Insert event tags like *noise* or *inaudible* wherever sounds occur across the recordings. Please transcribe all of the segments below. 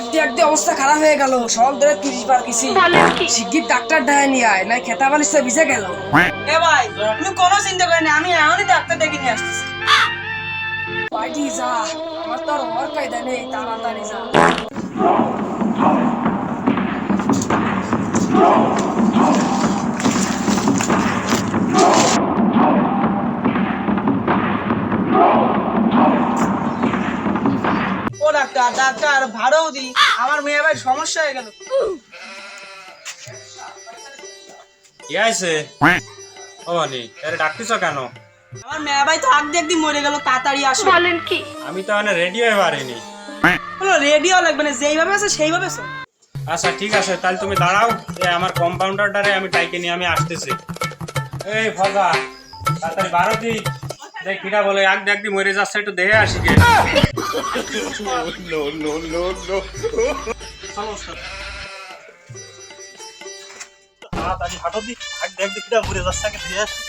হাঁটতে হাঁটতে অবস্থা খারাপ হয়ে গেল। সব ধরে তিরিশ বার কিছু। শিগগির ডাক্তার ডায় নিয়ে আয় না খেতা বালিশটা ভিজে গেল। এ ভাই তুমি কোনো চিন্তা করেন আমি এমনই ডাক্তার ডেকে নিয়ে আসতেছি। পাইটি যা আমার তো আর হওয়ার কায়দা নেই তাড়াতাড়ি যা। ডাক্তার ডাক্তার ভাড়াও দি আমার মেয়ে ভাই সমস্যা হয়ে গেল। কি আছে ও নি আরে ডাকতেছ কেন? আমার মেয়ে ভাই তো আগ দিয়ে একদিন মরে গেল তাড়াতাড়ি আসো। আমি তো মানে রেডি হয়ে পারিনি বলো রেডিও লাগবে না যেইভাবে আছে সেইভাবে চল। আচ্ছা ঠিক আছে তাহলে তুমি দাঁড়াও এ আমার কম্পাউন্ডারটারে আমি টাইকে নিয়ে আমি আসতেছি। এই ফজা তাড়াতাড়ি বারো দি দেখ কিরা বলে এক ডাক মরে যাচ্ছে একটু দেখে আসি দিয়ে আসি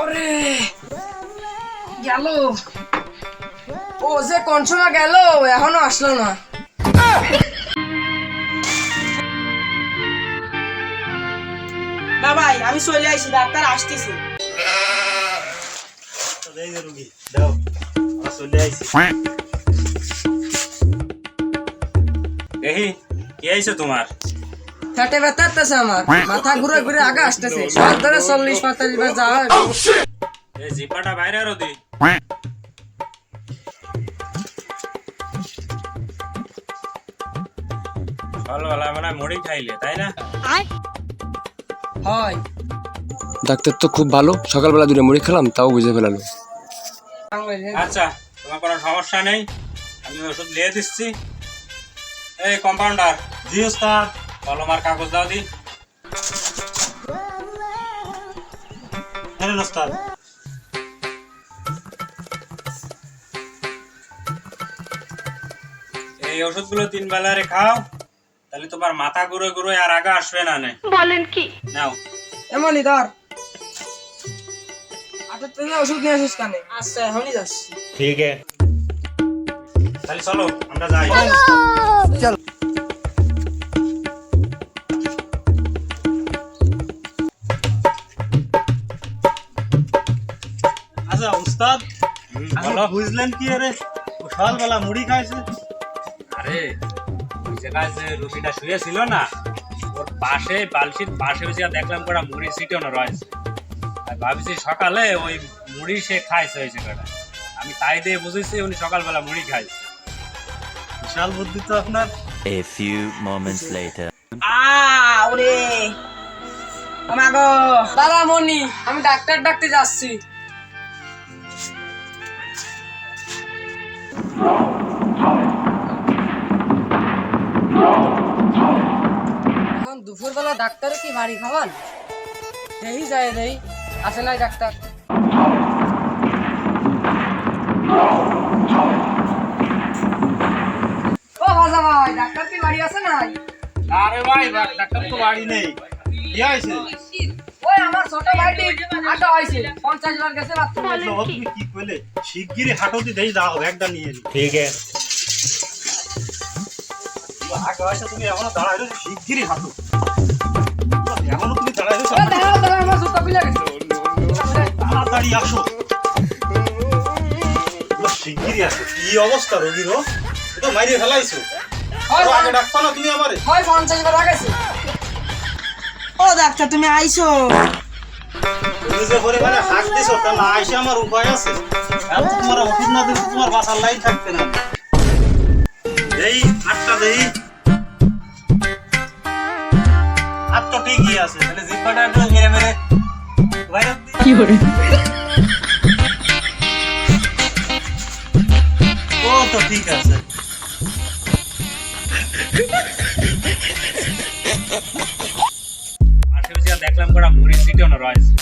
ওরে গেল ও যে কোন গেল এখনও আসলো না ভাই, আমি চলে আইছি, ডাক্তার আসতেছি। এই যে রুগী দাও। আমরা চলে আইছি দেখি কি আইছে তোমার? ফেটে ব্যথাতেছে আমার মাথা ঘুরে ঘুরে আগে আসতেছে। সব ধরে চল্লিশ পঁয়তাল্লিশ বার যাওয়া এই জিপাটা বাইরে আরও দি। সকালবেলা মানে মুড়ি খাইলে তাই না? হয়। ডাক্তার তো খুব ভালো। সকালবেলা দুটো মুড়ি খেলাম তাও বুঝে ফেলালো। আচ্ছা তোমার কোনো সমস্যা নেই? আমি ওষুধ দিয়ে দিচ্ছি। এই কম্পাউন্ডার জি ওস্তাদ কলম আর কাগজ দাও দি। ওস্তাদ। এই ওষুধগুলো তিন বেলা রে খাও তাহলে তোমার মাথা ঘুরে ঘুরে আর আগে আসবে না নে। বলেন কি? নাও। এমনই ধর। আটের থেকে ওষুধ নিয়ে আসিস কানে? আচ্ছা এখনই যাচ্ছি। ঠিক আছে। তাহলে চলো আমরা যাই। আচ্ছা ওস্তাদ হুম, বুঝলেন কি আরে? ও সকালবেলা মুড়ি খাইছে। আরে ওই জায়গায় যে রুটিটা শুয়েছিল না ওর পাশে বালতির পাশে বসে দেখলাম কটা মুড়ি সিটানো রয়েছে। ভাবছি সকালে ওই মুড়ি সে খাইছে ওই জায়গাটা। আমি তাই দিয়ে বুঝেছি উনি সকালবেলা মুড়ি খাইছে। বিশাল বুদ্ধি তো আপনার। A few moments later. আ ওরে আমাগো। দাদা মনি আমি ডাক্তার ডাকতে যাচ্ছি। এখন দুপুরবেলা ডাক্তারে কি বাড়ি খাওয়ান? দেই যায় দেই আসে নাই ডাক্তার। ও ভাজা ভাই ডাক্তার কি বাড়ি আছে নাই? আরে ভাই ডাক্তার তো বাড়ি নেই। কি হয়েছে? ওই আমার ছোট ভাইটি আটা হয়েছে। পঞ্চাশ বার গেছে বাথরুমে তুমি কি কইলে শিগগিরই হাঁটো দেই যাও একটা নিয়ে নি। ঠিক আছে। আগে হয়েছে তুমি এখনও দাঁড়াই রয়েছো শিগগিরই হাঁটো। এখনও তুমি দাঁড়াই তাড়াতাড়ি আসো। শিগগিরই আসো। কি অবস্থা রোগীর ও তো মাইরে ফেলাইছো। আগে ডাকতো না তুমি আমারে? হয় পঞ্চাশ বার গেছে ও ডাক্তার তুমি আইছো। তুমি যে পরিমাণে হাঁক দিছো তা না আইসে আমার উপায় আছে। তোমার ওষুধ না দিলে তোমার বাসার লাইন থাকবে না। দেই আটটা দেই। হাত তো ঠিকই আছে তাহলে জিব্বাটা একটু মেরে মেরে ও তো ঠিক আছে। পাশে দেখলাম মুড়ি রয়েছে।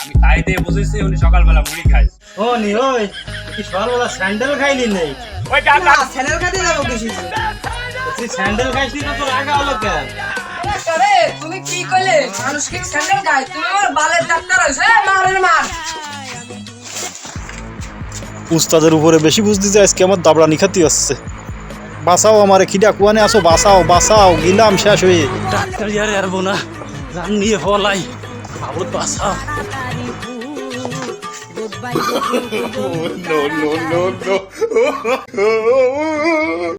আমি তাই দিয়ে বুঝেছি উনি সকালবেলা মুড়ি খাইছে। ও নি ওই কি সকালবেলা স্যান্ডেল খাইলি নেই না ছেলের কাছে যাব কিছু। তুই স্যান্ডেল খাইছিস না তোর আগা হলো কেন? আরে তুমি কি কইলে? মানুষ কি স্যান্ডেল তুমি আমার বালের ডাক্তার হইছে। এ, মার মার। উস্তাদের উপরে বেশি বুঝ দিতে আজকে আমার দাবড়ানি খাতি আসছে বাঁচাও আমারে খিডা কুয়ানে আসো বাঁচাও বাঁচাও গিলাম শেষ হয়ে। ডাক্তার ইয়ারে আর বোনা রান নিয়ে ফলাই বাবুর বাসা *laughs* no, no, no, no. *laughs*